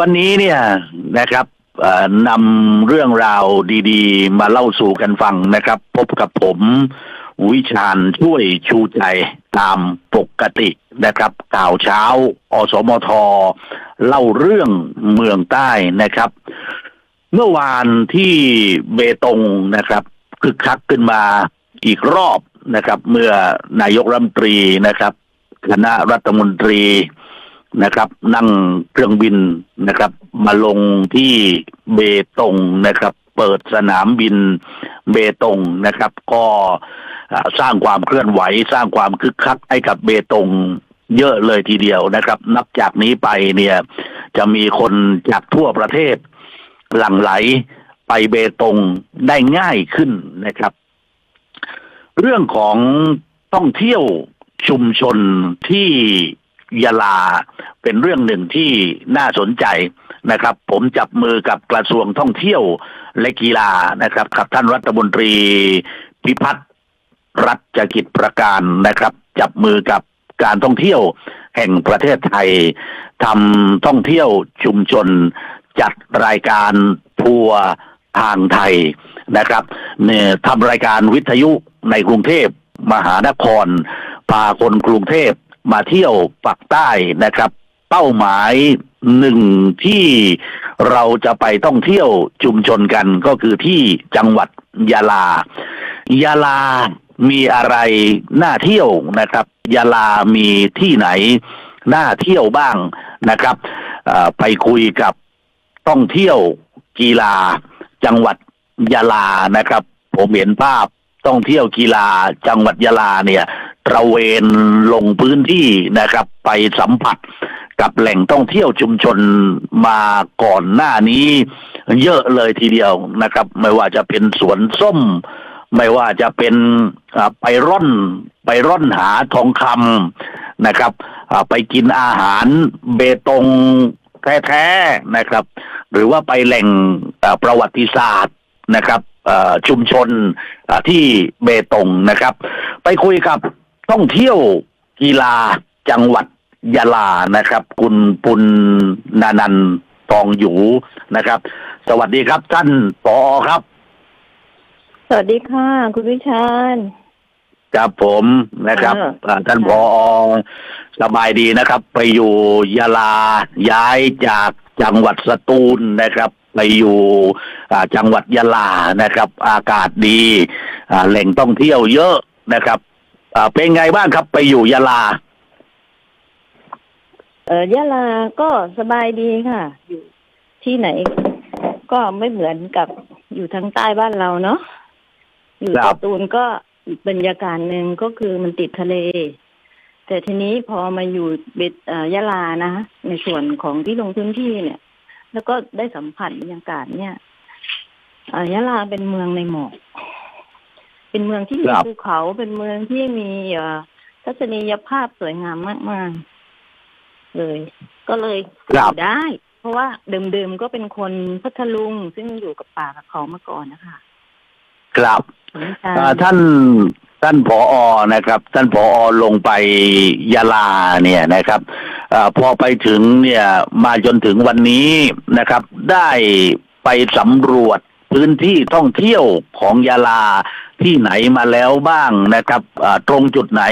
วันนี้เนี่ยนะครับนำเรื่องราวดีๆ มาเล่าสู่กันฟังนะครับ พบกับผมวิชาญช่วยชูใจตามปกตินะครับ ข่าวเช้า อสมท เล่าเรื่องเมืองใต้นะครับ เมื่อวานที่เบตงนะครับคึกคักขึ้นมาอีกรอบนะครับ เมื่อนายกรัฐมนตรีนะครับ คณะรัฐมนตรี นะครับ นั่งเครื่องบินนะครับ มาลงที่เบตงนะครับ เปิดสนามบินเบตงนะครับ ก็สร้างความเคลื่อนไหว สร้างความคึกคักให้กับเบตงเยอะเลยทีเดียวนะครับ นับจากนี้ไปเนี่ย จะมีคนจากทั่วประเทศ หลั่งไหลไปเบตงได้ง่ายขึ้นนะครับ เรื่องของท่องเที่ยวชุมชนที่ ยะลา เป็นเรื่องหนึ่งที่น่าสนใจนะครับ ผมจับมือกับกระทรวงท่องเที่ยวและกีฬานะครับกับท่านรัฐมนตรีพิพัฒน์รัชกิจประการนะครับ จับมือกับการท่องเที่ยวแห่งประเทศไทยทำท่องเที่ยวชุมชนจัดรายการทัวร์ทางไทยนะครับเนี่ยทำรายการวิทยุในกรุงเทพมหานครพาคนกรุงเทพ มาเที่ยวปักใต้นะครับ เป้าหมายหนึ่งที่เราจะไปท่องเที่ยวชุมชนกันก็คือที่จังหวัดยะลายะลามีอะไรน่าเที่ยวนะครับยะลามีที่ไหนน่าเที่ยวบ้างนะครับไปคุยกับท่องเที่ยวกีฬา จังหวัดยะลานะครับ ผมเห็นภาพท่องเที่ยวกีฬาจังหวัดยะลาเนี่ย ตระเวนลงพื้นที่นะครับ ไปสัมผัสกับแหล่งท่องเที่ยวชุมชนมาก่อนหน้านี้ เยอะเลยทีเดียวนะครับ ไม่ว่าจะเป็นสวนส้ม ไม่ว่าจะเป็นไปร่อนไปร่อนหาทองคำนะครับไปกินอาหารเบตงแท้ๆนะครับ หรือว่าไปแหล่งประวัติศาสตร์นะครับชุมชนที่เบตงนะครับ ไปคุยกับ ท่องเที่ยวกีฬาจังหวัดยะลานะครับ คุณปุณนานันท์ทองอยู่นะครับ สวัสดีครับท่านปอครับ สวัสดีค่ะ คุณวิชาญครับผมนะครับอ่าอ่าท่านผอสบายดีนะครับ ไปอยู่ยะลาย้ายจากจังหวัดสตูลนะครับ ไปอยู่อ่าจังหวัดยะลานะครับ อากาศดีอ่าแหล่งท่องเที่ยวเยอะนะครับอ่า เป็นไงบ้างครับไปอยู่ยะลา เออยะลาก็สบายดีค่ะ อยู่ที่ไหน ก็ไม่เหมือนกับอยู่ทางใต้บ้านเราเนาะอยู่ครัสบตูลก็บรรยากาศหนึ่งก็คือมันติดทะเล แต่ทีนี้พอมาอยู่เบตเออยะลานะในส่วนของที่ลงพื้นที่เนี่ย แล้วก็ได้สัมผัสบรรยากาศเนี่ยยะลาเป็นเมืองในหมอก เป็นเมืองที่มีครับภูเขาเป็นเมืองที่มีเอ่อทัศนียภาพสวยงามมาก ๆ เลย ก็เลยครัอบยู่ได้ เพราะว่าเดิมๆก็เป็นคนพัทลุง ซึ่งอยู่กับป่ากับเขามาก่อนนะคะครับคุณวิชาอ่าท่านท่านผออนะครับ ท่านผออลงไปยะลาเนี่ยนะครับอาพอไปถึงเนี่ยมาจนถึงวันนี้นะครับ ได้ไปสำรวจพื้นที่ท่องเที่ยวของยะลา ที่ไหนมาแล้วบ้างนะครับตรงจุดไหน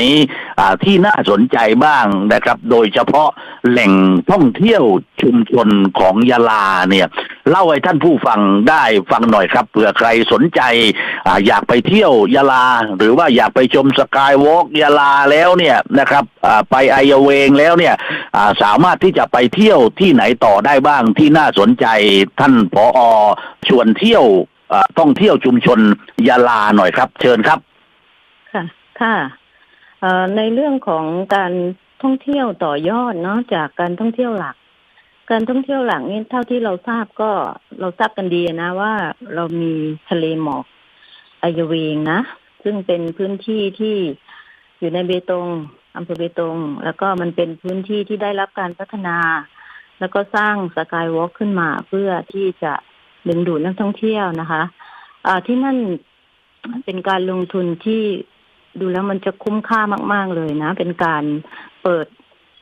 ที่น่าสนใจบ้างนะครับ โดยเฉพาะแหล่งท่องเที่ยวชุมชนของยะลาเนี่ยเล่าให้ท่านผู้ฟังได้ฟังหน่อยครับเผื่อใครสนใจออยากไปเที่ยวยะลา หรือว่าอยากไปชมสกายวอล์กยะลาแล้วเนี่ยนะครับไปไอยเวงแล้วเนี่ยาสามารถที่จะไปเที่ยวที่ไหนต่อได้บ้างที่น่าสนใจท่านผออชวนเที่ยว ท่องเที่ยวชุมชนยะลาหน่อยครับ เชิญครับ ค่ะ ค่ะในเรื่องของการท่องเที่ยวต่อยอดเนาะจากการท่องเที่ยวหลัก การท่องเที่ยวหลักนี่เท่าที่เราทราบก็เราทราบกันดีนะว่าเรามีทะเลหมอกอายเวงนะ ซึ่งเป็นพื้นที่ที่อยู่ในเบตงอำเภอเบตง แล้วก็มันเป็นพื้นที่ที่ได้รับการพัฒนา แล้วก็สร้างสกายวอล์กขึ้นมาเพื่อที่จะ ดึงดูดนักท่องเที่ยวนะคะอ่าที่นั่นเป็นการลงทุนที่ดูแล้วมันจะคุ้มค่ามาก ๆเลยนะ เป็นการเปิด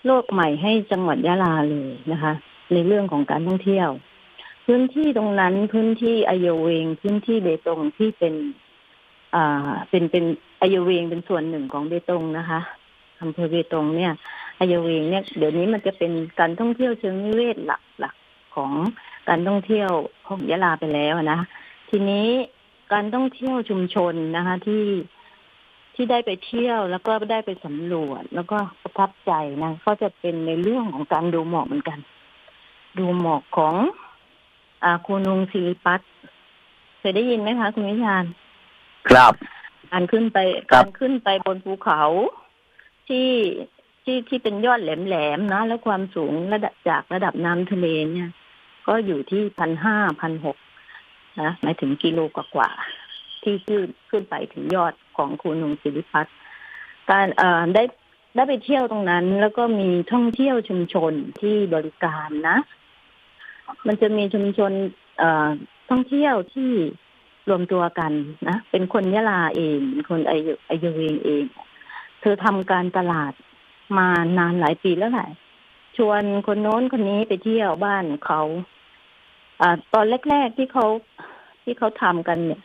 โลกใหม่ให้จังหวัดยะลาเลยนะคะ ในเรื่องของการท่องเที่ยว พื้นที่ตรงนั้นพื้นที่อโยเวง พื้นที่เบตงที่เป็น อ่าเป็นเป็นอโยเวงเป็นส่วนหนึ่งของเบตงนะคะอำเภอเบตงเนี่ยอโยเวงเนี่ยเดี๋ยวนี้มันจะเป็นการท่องเที่ยวเชิงนิเวศหลักหลักของ การท่องเที่ยวของยะลาไปแล้วนะ ทีนี้การท่องเที่ยวชุมชนนะคะ ที่ที่ได้ไปเที่ยวแล้วก็ได้ไปสำรวจ แล้วก็ประทับใจนะก็จะเป็นในเรื่องของการดูหมอกเหมือนกัน ดูหมอกของอ่าคูนุงศิริปัตเคยได้ยินไหมคะคุณวิชาญครับการขึ้นไปครับการขึ้นไปบนภูเขาที่ที่ที่เป็นยอดแหลมๆนะ แล้วความสูงระดับจากระดับน้ำทะเลเนี่ย ก็อยู่ที่พันห้าพันหกนะหมายถึงกิโลกว่าๆที่ขึ้นขึ้นไปถึงยอดของคูนงศิริพัฒน์การเอ่อได้ได้ไปเที่ยวตรงนั้น แล้วก็มีท่องเที่ยวชุมชนที่บริการนะ มันจะมีชุมชนเอ่อท่องเที่ยวที่รวมตัวกันนะ เป็นคนยะลาเองเป็นคนอายุอายุเวงเอง เธอทำการตลาดมานานหลายปีแล้วแหละชวนคนโน้นคนนี้ไปเที่ยวบ้านเขา อ่า ตอนแรก ๆที่เขาที่เขาทำกันเนี่ย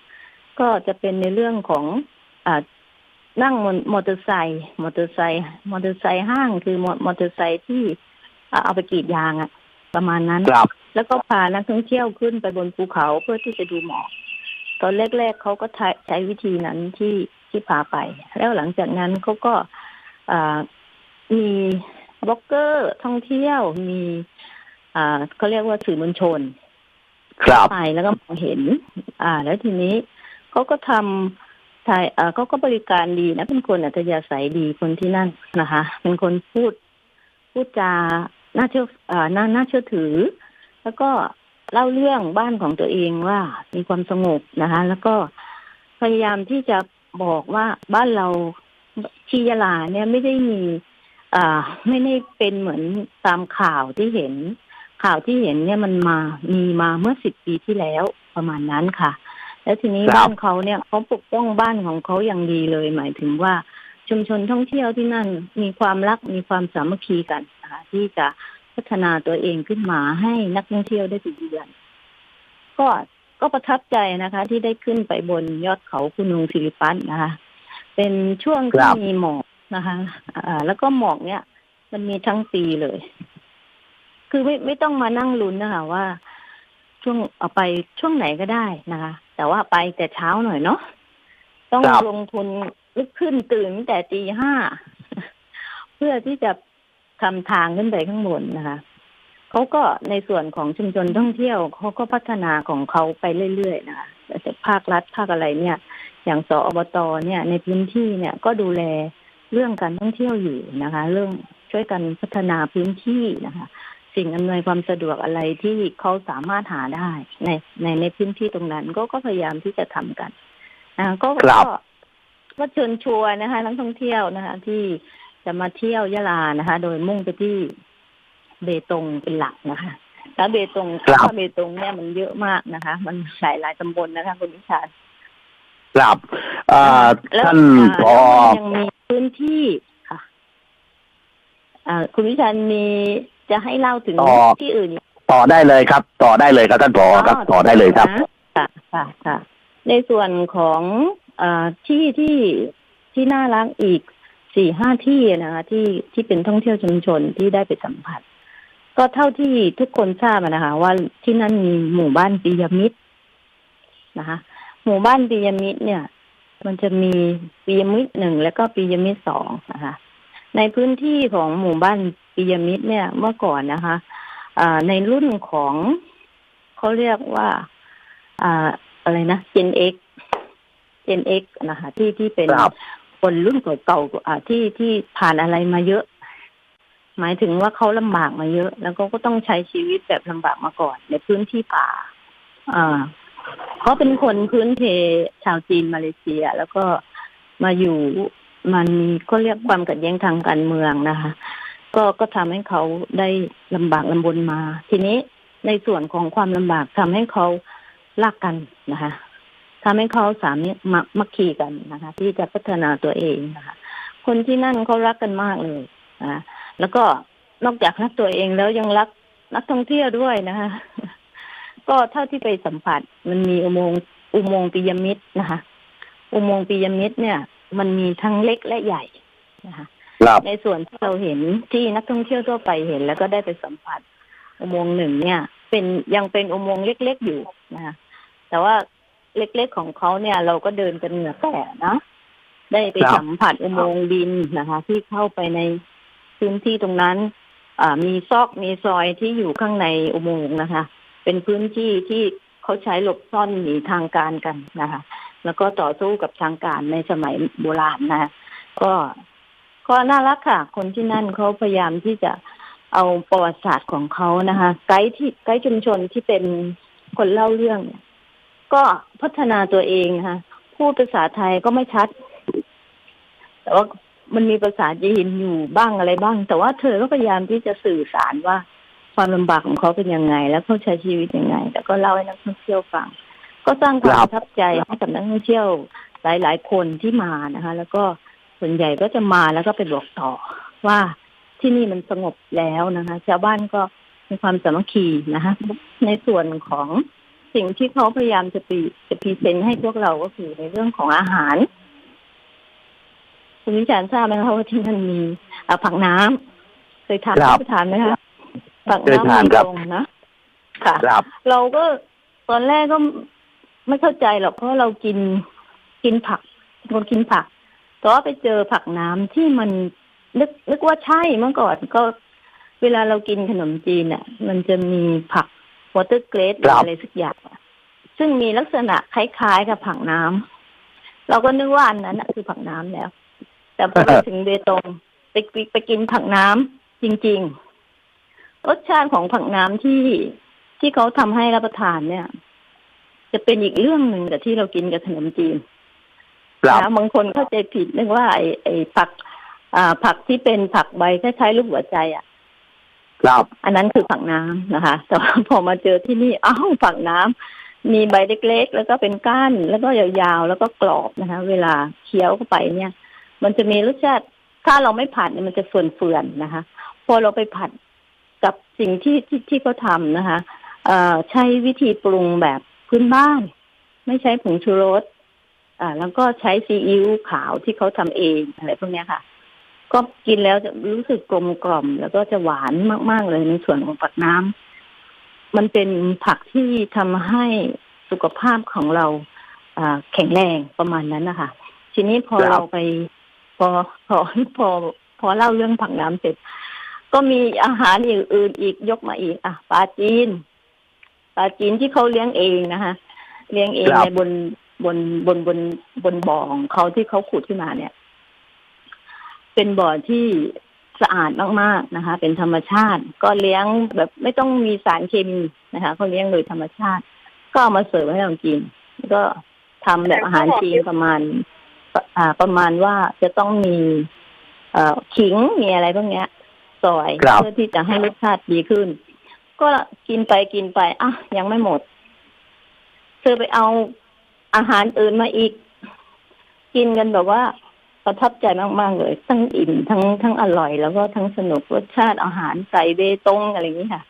ก็จะเป็นในเรื่องของอ่านั่งมอมอเตอร์ไซค์มอเตอร์ไซค์มอเตอร์ไซค์ห้างคือมอมอเตอร์ไซค์ที่อ่าเอาไปกรีดยางอะประมาณนั้นครับแล้วก็พานักท่องเที่ยวขึ้นไปบนภูเขาเพื่อที่จะดูหมอกตอนแรก ๆเขาก็ใช้ใช้วิธีนั้นที่ที่พาไป แล้วหลังจากนั้นเขาก็อ่ามีบล็อกเกอร์ท่องเที่ยวมีอ่าเขาเรียกว่าสื่อมวลชน ครับไปแล้วก็มองเห็น อ่า แล้วทีนี้เขาก็ทำถ่ายเอ่อเขาก็บริการดีนะ เป็นคนอัธยาศัยดีคนที่นั่นนะคะ เป็นคนพูด พูดจาน่าเชื่ออ่าน่าน่าเชื่อถือ แล้วก็เล่าเรื่องบ้านของตัวเองว่ามีความสงบนะคะ แล้วก็พยายามที่จะบอกว่าบ้านเราที่ยะลาเนี่ยไม่ได้มี อ่า ไม่ได้เป็นเหมือนตามข่าวที่เห็น ข่าวที่เห็นเนี่ยมันมามีมาเมื่อสิบปีที่แล้วประมาณนั้นค่ะ แล้วทีนี้ครับบ้านเขาเนี่ยเขาปกป้องบ้านของเขาอย่างดีเลย หมายถึงว่าชุมชนท่องเที่ยวที่นั่นมีความรักมีความสามัคคีกันนะคะที่จะพัฒนาตัวเองขึ้นมาให้นักท่องเที่ยวได้ไปเยือนก็ก็ประทับใจนะคะ ที่ได้ขึ้นไปบนยอดเขาคุณนุงศิริปัตน์นะคะ เป็นช่วงครัที่บมีหมอกนะคะอ่าแล้วก็หมอกเนี่ย มันมีทั้งปีเลย คือไม่ไม่ต้องมานั่งลุ้นนะคะว่า ช่วงเอาไปช่วงไหนก็ได้นะคะ แต่ว่าไปแต่เช้าหน่อยเนาะต้องลงทุนลุกขึ้นตื่นแต่ตีห้าเพื่อที่จะทำทางขึ้นไปข้างบนนะคะเขาก็ในส่วนของชุมชนท่องเที่ยวเขาก็พัฒนาของเขาไปเรื่อยๆนะคะแต่ภาครัฐภาคอะไรเนี่ย อย่างสอบตเนี่ย ในพื้นที่เนี่ยก็ดูแลเรื่องการท่องเที่ยวอยู่นะคะ เรื่องช่วยกันพัฒนาพื้นที่นะคะ สิ่งอำนวยความสะดวกอะไรที่เขาสามารถหาได้ ในในในพื้นที่ตรงนั้น ก็ก็พยายามที่จะทำกันนะก็ครัก็บก็เชิญชวนนะคะนักท่องเที่ยวนะคะ ที่จะมาเที่ยวยะลานะคะ โดยมุ่งไปที่เบตงเป็นหลักนะคะแล้วเบตงครับถ้าเบตงเนี่ยมันเยอะมากนะคะ มันหลายหลายตำบลนะคะคุณวิชาญครับอ่าแล้วท่านพอ่าอแล้วมันยังมีพื้นที่ ค่ะอ่าคุณวิชาญมีจะให้เล่าถึงต่อที่อื่นอีกต่อได้เลยครับ ต่อได้เลยครับท่านผอครับ ต่อได้เลยครับนะค่ะค่ะค่ะ ในส่วนของเอ่อที่ที่ที่น่ารักอีกสี่ห้าที่นะคะที่ที่เป็นท่องเที่ยวชุมชนที่ได้ไปสัมผัส ก็เท่าที่ทุกคนทราบอะนะคะ ว่าที่นั่นมีหมู่บ้านปียมิตรนะคะ หมู่บ้านปียมิตรเนี่ย มันจะมีปียมิตรหนึ่งแล้วก็ปียมิตรสองนะคะ ในพื้นที่ของหมู่บ้านปียมิตรเนี่ยเมื่อก่อนนะคะอ่าในรุ่นของเขาเรียกว่าอ่าอะไรนะ Gen X Gen X นะคะที่ที่เป็นครับคนรุ่นเก่าๆอ่าที่ที่ผ่านอะไรมาเยอะ หมายถึงว่าเขาลำบากมาเยอะ แล้วก็ก็ต้องใช้ชีวิตแบบลำบากมาก่อน ในพื้นที่ป่าอ่าเขาเป็นคนพื้นเพชาวจีนมาเลเซีย แล้วก็มาอยู่ มันก็เรียกความขัดแย้งทางการเมืองนะคะ ก็ก็ทำให้เขาได้ลำบากลำบนมา ทีนี้ในส่วนของความลำบากทำให้เขารักกันนะคะทำให้เขาสามารถมามัคคีกันนะคะ ที่จะพัฒนาตัวเองนะคะ คนที่นั่นเขารักกันมากเลยนะแล้วก็นอกจากรักตัวเองแล้วยังรักนักท่องเที่ยวด้วยนะคะ ก็เท่าที่ไปสัมผัสมันมีอุโมงค์อุโมงค์ปิยมิตรนะคะ อุโมงค์ปิยมิตรเนี่ย มันมีทั้งเล็กและใหญ่นะคะครับในส่วนที่เราเห็นที่นักท่องเที่ยวทั่วไปเห็น แล้วก็ได้ไปสัมผัส อุโมงค์หนึ่งเนี่ย เป็นยังเป็นอุโมงค์เล็กๆอยู่นะคะแต่ว่าเล็กๆของเขาเนี่ย เราก็เดินกันเหงื่อแตกนะได้ไปครับสัมผัสอุโมงค์ดินนะคะ ที่เข้าไปในพื้นที่ตรงนั้น อ่า มีซอกมีซอยที่อยู่ข้างในอุโมงค์นะคะ เป็นพื้นที่ที่เขาใช้หลบซ่อนหนีทางการกันนะคะ แล้วก็ต่อสู้กับทางการในสมัยโบราณนะก็ก็น่ารักค่ะ คนที่นั่นเขาพยายามที่จะเอาประวัติศาสตร์ของเขานะคะ ไกด์ที่ไกด์ชุมชนที่เป็นคนเล่าเรื่องเนี่ย ก็พัฒนาตัวเองนะคะพูดภาษาไทยก็ไม่ชัด แต่ว่ามันมีภาษาจีนอยู่บ้างอะไรบ้าง แต่ว่าเธอก็พยายามที่จะสื่อสารว่าความลำบากของเขาเป็นยังไง แล้วเขาใช้ชีวิตยังไง แล้วก็เล่าให้นักท่องเที่ยวฟัง ก็สร้างความครัปบระทับใจให้กับนักท่องเที่ยวหลาย ๆ คนที่มานะคะ แล้วก็ส่วนใหญ่ก็จะมาแล้วก็ไปบอกต่อว่าที่นี่มันสงบแล้วนะคะชาวบ้านก็มีความสามัคคีนะคะในส่วนของสิ่งที่เขาพยายามจะปีจะพรีเซนต์ให้พวกเราก็คือในเรื่องของอาหารคุณวิจารณ์ทราบไหมคะว่าที่นั่นมีอ่าผักน้ำเคยทานครับเคยทานไหมคะผักเคยน้ำทานครับตรงนะค่ะครับเราก็ตอนแรกก็ ไม่เข้าใจหรอกเพราะเรากินกินผักเป็นคนกินผักแต่ว่าไปเจอผักน้ำที่มันนึกนึกว่าใช่เมื่อก่อนก็เวลาเรากินขนมจีนอะ มันจะมีผักวอเตอร์เกรดหรือครับอะไรสักอย่างอะซึ่งมีลักษณะคล้ายๆกับผักน้ำเราก็นึกว่าอันนั้นน่ะคือผักน้ำแล้ว แต่พอไปถึงเบตงไปไปไปกินผักน้ำจริง ๆ รสชาติของผักน้ำที่ที่เขาทำให้รับประทานเนี่ย จะเป็นอีกเรื่องหนึ่งกับที่เรากินกับขนมจีนครับนะบางคนเข้าใจผิดนึกว่าไอ้ไอ้ผัก อ่า ผักที่เป็นผักใบคล้ายๆลูกหัวใจอะครับอันนั้นคือผักน้ำนะคะ แต่ว่าพอมาเจอที่นี่อ้าวผักน้ำมีใบเล็กๆ แล้วก็เป็นก้าน แล้วก็ยาวๆ แล้วก็กรอบนะคะ เวลาเคี้ยวเข้าไปเนี่ย มันจะมีรสชาติ ถ้าเราไม่ผัดเนี่ยมันจะเฟื่อนๆนะคะ พอเราไปผัดกับสิ่งที่ที่ที่เขาทำนะคะ เอ่อใช้วิธีปรุงแบบ พื้นบ้าน ไม่ใช้ผงชูรสอ่า แล้วก็ใช้ซีอิ๊วขาวที่เขาทำเองอะไรพวกเนี้ยค่ะ ก็กินแล้วจะรู้สึกกลมกล่อม แล้วก็จะหวานมาก ๆ เลยในส่วนของผักน้ำมันเป็นผักที่ทำให้สุขภาพของเราอ่าแข็งแรงประมาณนั้นนะคะทีนี้พอครับเราไป พอพอพอพอเล่าเรื่องผักน้ำเสร็จ ก็มีอาหารอย่างอื่นอีกยกมาอีก อะปลาจีน ปลาจีนที่เขาเลี้ยงเองนะคะเลี้ยงเองครับในบนบนบนบนบนบ่อของเขาที่เขาขุดขึ้นมาเนี่ย เป็นบ่อที่สะอาดมากๆนะคะ เป็นธรรมชาติ ก็เลี้ยงแบบไม่ต้องมีสารเคมีนะคะเขาเลี้ยงโดยธรรมชาติ ก็เอามาเสิร์ฟให้เรากิน ก็ทำแบบอาหารจีนประมาณอ่าประมาณว่าจะต้องมี เอ่อขิงมีอะไรพวกเนี้ยซอยครับเพื่อที่จะให้รสชาติดีขึ้น ก็กินไปกินไปอะยังไม่หมด เธอไปเอาอาหารอื่นมาอีก กินกันแบบว่าประทับใจมาก ๆ เลย ทั้งอิ่มทั้งทั้งอร่อยแล้วก็ทั้งสนุกรสชาติอาหารไก่เบตงอะไรอย่างนี้ค่ะ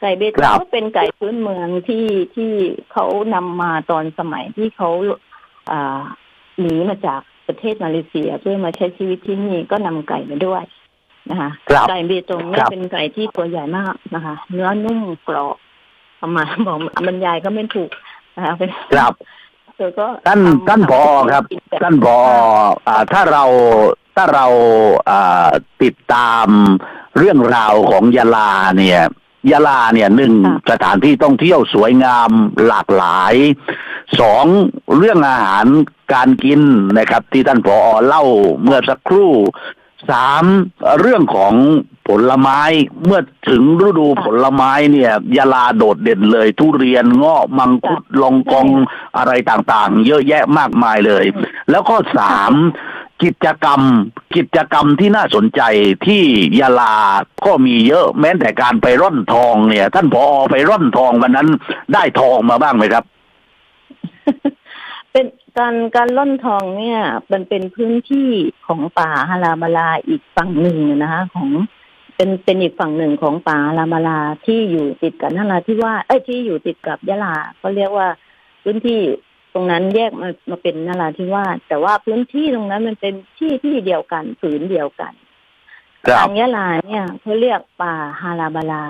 ไก่เบตครังบก็เป็นไก่พื้นเมืองที่ที่เขานำมาตอนสมัยที่เขาอ่าหนีมาจากประเทศมาเลเซียเพื่อมาใช้ชีวิตที่นี่ก็นำไก่มาด้วย นะคะครับไก่เบตงเนี่คยรับเป็นไก่ที่ตัวใหญ่มากนะคะ เนื้อนุ่มกรอบประมาณบอกบรรยายก็ไม่ถูกนะคะเป็นครับเธอก็ท่านทำท่านผอครับกินแบบท่านผออ่าถ้าเราถ้าเราอ่าติดตามเรื่องราวของยาลาเนี่ยยาลาเนี่ยหนึ่งค่ะสถานที่ท่องเที่ยวสวยงามหลากหลายสองเรื่องอาหารการกินนะครับ ที่ท่านผอเล่าเมื่อสักครู่ สามเรื่องของผลไม้เมื่อถึงฤดูผลไม้เนี่ย ยาลาโดดเด่นเลย ทุเรียนเงาะมังคุดลองกองอะไรต่างๆ เยอะแยะมากมายเลย แล้วก็สามกิจกรรม กิจกรรมที่น่าสนใจที่ยาลาก็มีเยอะแม้แต่การไปร่อนทองเนี่ย ท่านผอไปร่อนทองวันนั้นได้ทองมาบ้างไหมครับ เป็นการการล่อนทองเนี่ยมันเป็นพื้นที่ของป่าฮาราบาลาอีกฝั่งหนึ่งนะคะของเป็นเป็นอีกฝั่งหนึ่งของป่ารามาลาที่อยู่ติดกับนราธิวาสเอ้ยที่อยู่ติดกับยะลาเขาเรียกว่าพื้นที่ตรงนั้นแยกมามาเป็นนราธิวาสแต่ว่าพื้นที่ตรงนั้นมันเป็นที่ที่เดียวกันผืนเดียวกันครับทางยะลาเนี่ยเขาเรียกป่าฮาราบาลา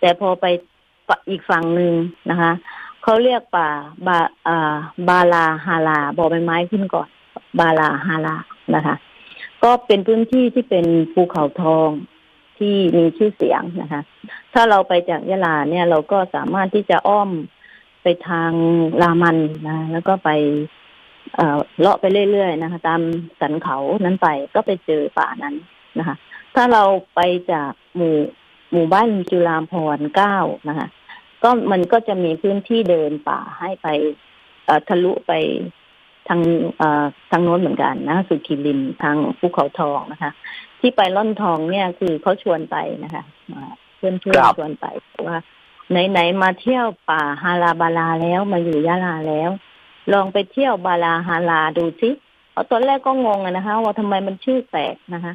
แต่พอไปปะอีกฝั่งหนึ่งนะคะ เขาเรียกป่าบาอ่าบาลาฮาลาบอใบไม้ขึ้นก่อน บาลาฮาลานะคะ ก็เป็นพื้นที่ที่เป็นภูเขาทองที่มีชื่อเสียงนะคะ ถ้าเราไปจากยะลาเนี่ย เราก็สามารถที่จะอ้อมไปทางรามันนะ แล้วก็ไปเลาะไปเรื่อยๆนะคะ ตามสันเขานั้นไปก็ไปเจอป่านั้นนะคะ ถ้าเราไปจากหมู่หมู่บ้านจุฬาภรเก้านะคะ ก็มันก็จะมีพื้นที่เดินป่าให้ไปเอ่อทะลุไปทางเอ่อทางโน้นเหมือนกันนะสุขีรินทางภูเขาทองนะคะ ที่ไปล่อนทองเนี่ยคือเขาชวนไปนะคะอ่าเพื่อนเพื่อนครับชวนไปว่าไหนๆมาเที่ยวป่าฮาราบาลาแล้วมาอยู่ยะลาแล้ว ลองไปเที่ยวบาลาฮาลาดูสิเพราะตอนแรกก็งงอะนะคะ ว่าทำไมมันชื่อแปลกนะคะ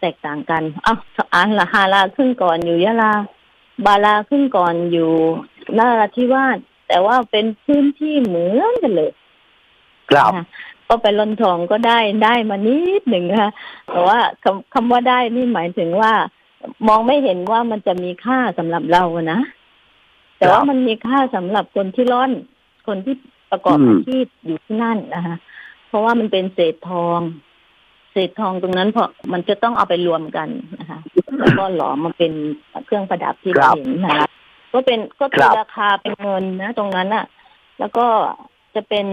แตกต่างกันอ้าวอ่านละฮาลาขึ้นก่อนอยู่ยะลา บาลาขึ้นก่อนอยู่นราธิวาสแต่ว่าเป็นพื้นที่เหมือนกันเลยครับนะคะก็ไปลอนทองก็ได้ได้มานิดหนึ่งนะคะแต่ว่าคำคำว่าได้นี่หมายถึงว่า มองไม่เห็นว่ามันจะมีค่าสำหรับเราอะนะแต่ว่าครับมันมีค่าสำหรับคนที่ร่อน คนที่ประกอบอืมอาชีพอยู่ที่นั่นนะคะเพราะว่ามันเป็นเศษทอง เศษทองตรงนั้นเพราะมันจะต้องเอาไปรวมกันนะคะ แล้วก็หลอมมาเป็นเครื่องประดับที่ครัเราบเห็นนะคะก็เป็นก็คตีรับราคาเป็นเงินนะ ตรงนั้นอะแล้วก็จะเป็น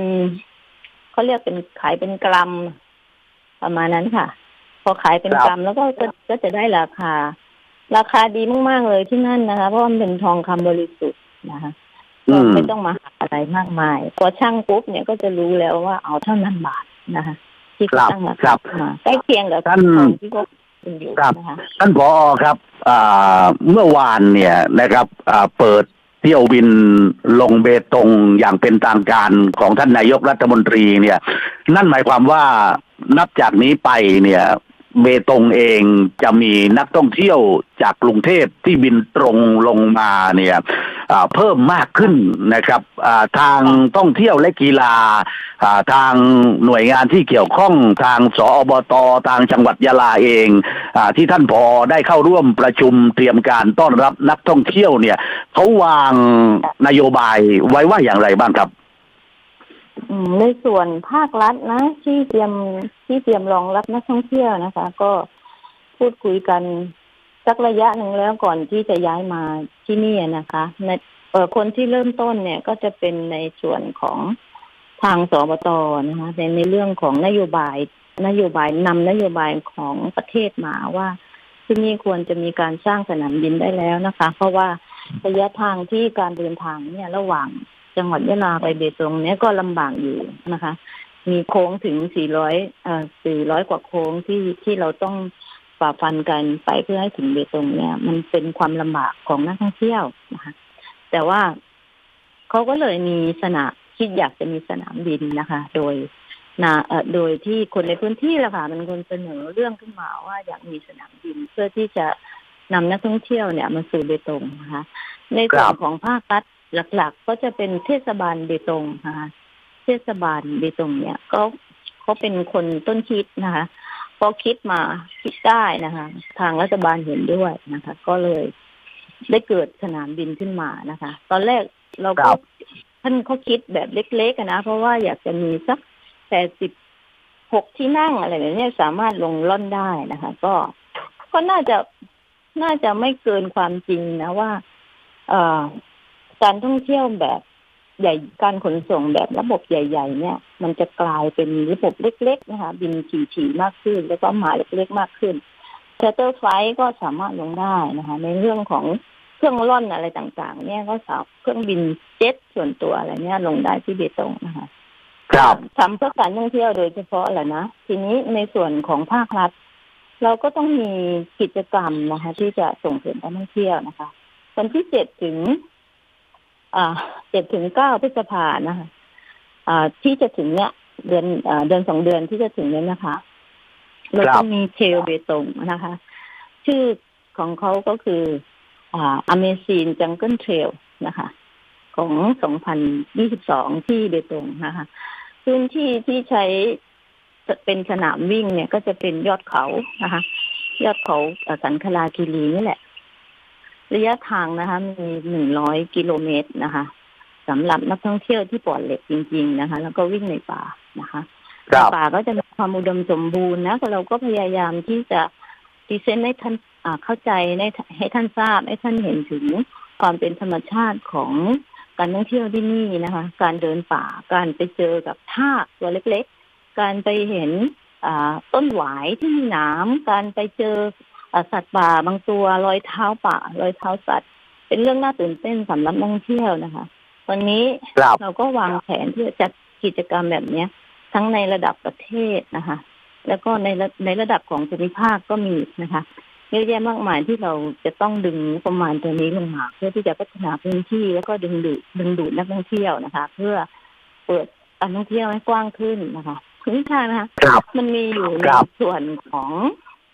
เขาเรียกเป็นขายเป็นกรัม ประมาณนั้นค่ะ พอขายเป็นครับกรัมแล้วก็ก็ก็จะได้ราคา ราคาดีมากๆเลยที่นั่นนะคะ เพราะว่ามันเป็นทองคำบริสุทธิ์นะคะอืก็มไม่ต้องมาหาอะไรมากมายพอช่างปุ๊บเนี่ยก็จะรู้แล้วว่าเอาเท่านั้นบาทนะคะที่ครัเขาบตั้งราครัคาบขึ้นมาใกล้เคียงกับท่านทองที่ เขาเป็นอยู่ครับ นะคะท่านผอครับอ่าเมื่อวานเนี่ยนะครับอ่าเปิดเที่ยวบินลงเบตงอย่างเป็นทางการของท่านนายกรัฐมนตรีเนี่ย นั่นหมายความว่านับจากนี้ไปเนี่ย เบตงเองจะมีนักท่องเที่ยวจากกรุงเทพที่บินตรงลงมาเนี่ยอ่าเพิ่มมากขึ้นนะครับอ่าทางท่องเที่ยวและกีฬาอ่าทางหน่วยงานที่เกี่ยวข้องทางสอบตทางจังหวัดยะลาเองอ่าที่ท่านพอได้เข้าร่วมประชุมเตรียมการต้อนรับนักท่องเที่ยวเนี่ยเขาวางนโยบายไว้ว่าอย่างไรบ้างครับอืม ในส่วนภาครัฐนะที่เตรียมที่เตรียมรองรับนักท่องเที่ยวนะคะ ก็พูดคุยกันสักระยะหนึ่งแล้วก่อนที่จะย้ายมาที่นี่นะคะในเออคนที่เริ่มต้นเนี่ยก็จะเป็นในส่วนของทางสบตนะคะในในเรื่องของนโยบายนโยบายนำนโยบายของประเทศมาว่า ที่นี่ควรจะมีการสร้างสนามบินได้แล้วนะคะ เพราะว่าระยะทางที่การเดินทางเนี่ยระหว่าง จังหวัดยะลาไปเบตงเนี่ยก็ลำบากอยู่นะคะ มีโค้งถึง 400เอ่อ400 กว่าโค้งที่ที่เราต้องฝ่าฟันกันไปเพื่อให้ถึงเบตงเนี่ย มันเป็นความลำบากของนักท่องเที่ยวนะคะ แต่ว่าเขาก็เลยมีสนามคิดอยากจะมีสนามบินนะคะ โดยนาเอ่อโดยที่คนในพื้นที่แหละค่ะเป็นคนเสนอเรื่องขึ้นมาว่าอยากมีสนามบินเพื่อที่จะนำนักท่องเที่ยวเนี่ยมาสู่เบตงนะคะในส่วคนรับของภาครัฐ หลักๆ ก็จะเป็นเทศบาลเบตงนะคะเทศบาลเบตงเนี่ยก็เขาเป็นคนต้นคิดนะคะพอคิดมาคิดได้นะคะ ทางรัฐบาลเห็นด้วยนะคะ ก็เลยได้เกิดสนามบินขึ้นมานะคะ ตอนแรกเราคก็รับท่านเขาคิดแบบเล็กๆอะนะเพราะว่าอยากจะมีสักแปดสิบหกที่นั่งอะไรแบบเนี้ยสามารถลงล่อนได้นะคะ ก็ก็น่าจะน่าจะไม่เกินความจริงนะว่า เอ่อ การท่องเที่ยวแบบใหญ่การขนส่งแบบระบบใหญ่ ๆ เนี่ย มันจะกลายเป็นระบบเล็ก ๆ นะคะ บินถี่ๆมากขึ้น แล้วก็มาเล็กๆมากขึ้นเชตเตอร์ไฟก็สามารถลงได้นะคะ ในเรื่องของเครื่องร่อนอะไรต่างๆ เนี่ยก็สามเครื่องบินเจ็ตส่วนตัวอะไรเนี่ยลงได้ที่เบตงนะคะ ครับทำเพื่อการท่องเที่ยวโดยเฉพาะแหละนะทีนี้ในส่วนของภาครัฐ เราก็ต้องมีกิจกรรมนะคะ ที่จะส่งเสริมการท่องเที่ยวนะคะวันที่เจ็ดถึงอ่า เจ็ดถึงเก้าพฤษภานะคะอ่าที่จะถึงเนี่ยเดือนอ่าเดือนสองเดือนที่จะถึงเนี่ยนะคะเราครัจะบมีเทลเบตงนะคะ ชื่อของเขาก็คืออ่า Amazing Jungle Trail นะคะ ของ 2022 ที่เบตงนะคะ พื้นที่ที่ใช้เป็นสนามวิ่งเนี่ยก็จะเป็นยอดเขานะคะ ยอดเขาเอ่อสันคลาคีรีนี่แหละ ระยะทางนะคะ มีหนึ่งร้อยกิโลเมตรนะคะสำหรับนักท่องเที่ยวที่ปลอดเหล็กจริง ๆนะคะ แล้วก็วิ่งในป่านะคะครับป่าก็จะมีความอุดมสมบูรณ์นะก็เราก็พยายามที่จะดีเซนต์ให้ท่านอ่าเข้าใจให้ให้ท่านทราบ ให้ท่านเห็นถึงความเป็นธรรมชาติของการท่องเที่ยวที่นี่นะคะ การเดินป่าการไปเจอกับทากตัวเล็ก ๆ การไปเห็นอ่าต้นหวายที่มีหนามการไปเจออ่า สัตว์ป่าบางตัวรอยเท้าป่ารอยเท้าสัตว์ เป็นเรื่องน่าตื่นเต้นสำหรับนักท่องเที่ยวนะคะวันนี้ครับเราก็วางแผนที่จะจัดกิจกรรมแบบเนี้ย ทั้งในระดับประเทศนะคะ แล้วก็ในระในระดับของภูมิภาคก็มีนะคะเยอะแยะมากมายที่เราจะต้องดึงงบประมาณตัวนี้ลงมาเพื่อที่จะพัฒนาพื้นที่แล้วก็ดึงดูดดึงดูดนักท่องเที่ยวนะคะ เพื่อเปิดการท่องเที่ยวให้กว้างขึ้นนะคะพื้นทางนะคะครับมันมีอยู่ในครับส่วนของ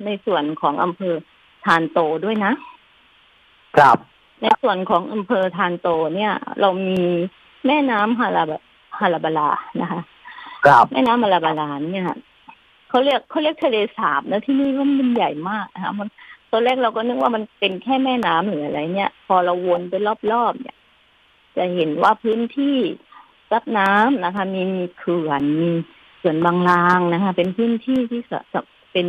ในส่วนของอำเภอทานโตด้วยนะ ครับในส่วนของอำเภอทานโตเนี่ย เรามีแม่น้ำฮาราบะฮาราบาลานะคะครับแม่น้ำฮาราบาลาเนี่ยเขาเรียกเขาเรียกทะเลสาบนะที่นี่ว่ามันใหญ่มากนะคะมันตอนแรกเราก็นึกว่ามันเป็นแค่แม่น้ำหรืออะไร เนี่ย พอเราวนไปรอบๆเนี่ย จะเห็นว่าพื้นที่รับน้ำนะคะ มีมีเขื่อนมีเขื่อนบางลางนะคะ เป็นพื้นที่ที่สะสะเป็น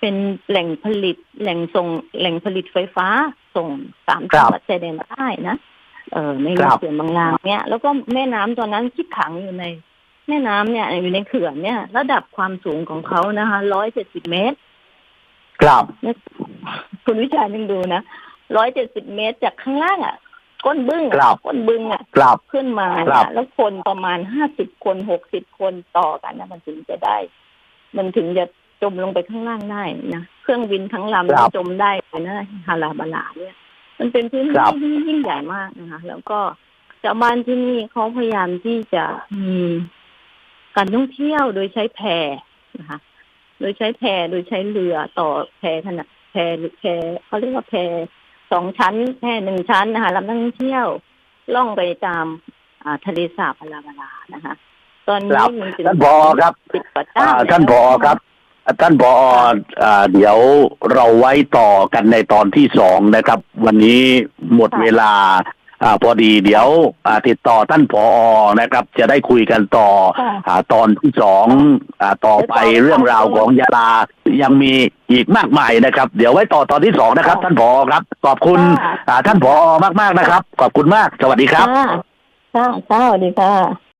เป็นแหล่งผลิตแหล่งส่งแหล่งผลิตไฟฟ้าส่งสามครัจังบหวัดชายแดนใต้นะเออในครับเขื่อนบางลางเนี่ยแล้วก็แม่น้ำตอนนั้นที่ขังอยู่ใน แม่น้ำเนี่ย อยู่ในเขื่อนเนี่ย ระดับความสูงของเขานะคะร้อยเจ็ดสิบเมตร ครับเนี่ยคุณวิชายังดูนะร้อยเจ็ดสิบเมตรจากข้างล่างอะ ก้นบึ้งครัอะบก้นบึ้งอะครับขึ้นมาครัเนี่ยบแล้วคนประมาณห้าสิบคนหกสิบคนต่อกันนะมันถึงจะได้ มันถึงจะ จมลงไปข้างล่างได้นะเครื่องบินทั้งลำครับจมได้เลยนะฮาราบาลาเนี่ย มันเป็นพื้นครัที่บที่ยิ่งใหญ่มากนะคะ แล้วก็ชาวบ้านที่นี่เขาพยายามที่จะมีการท่องเที่ยวโดยใช้แพนะคะ โดยใช้แพโดยใช้เรือต่อแพขนาดแพหรือแพเขาเรียกว่าแพสองชั้น แพหนึ่งชั้นนะคะรับนักท่องเที่ยวล่องไปตามอ่าทะเลสาบพาราบาลานะคะ ตอนครันี้บมีถึงท่านผอครับสิบกว่าอ่าเจ้าท่านผอแล้วครับ ท่านผออ่าเดี๋ยวเราไว้ต่อกันในตอนที่สองนะครับ วันนี้หมดเวลาอ่าพอดีเดี๋ยวอ่าติดต่อท่านผอนะครับ จะได้คุยกันต่อค่ะอ่าตอนที่สองอ่าต่อไปเรื่องราวของยาลายังมีอีกมากมายนะครับ เดี๋ยวไว้ต่อตอนที่สองนะครับ ท่านผอครับ ขอบคุณค่ะอ่าท่านผอมากๆนะครับ ขอบคุณมาก สวัสดีครับค่ะค่ะค่ะสวัสดีค่ะ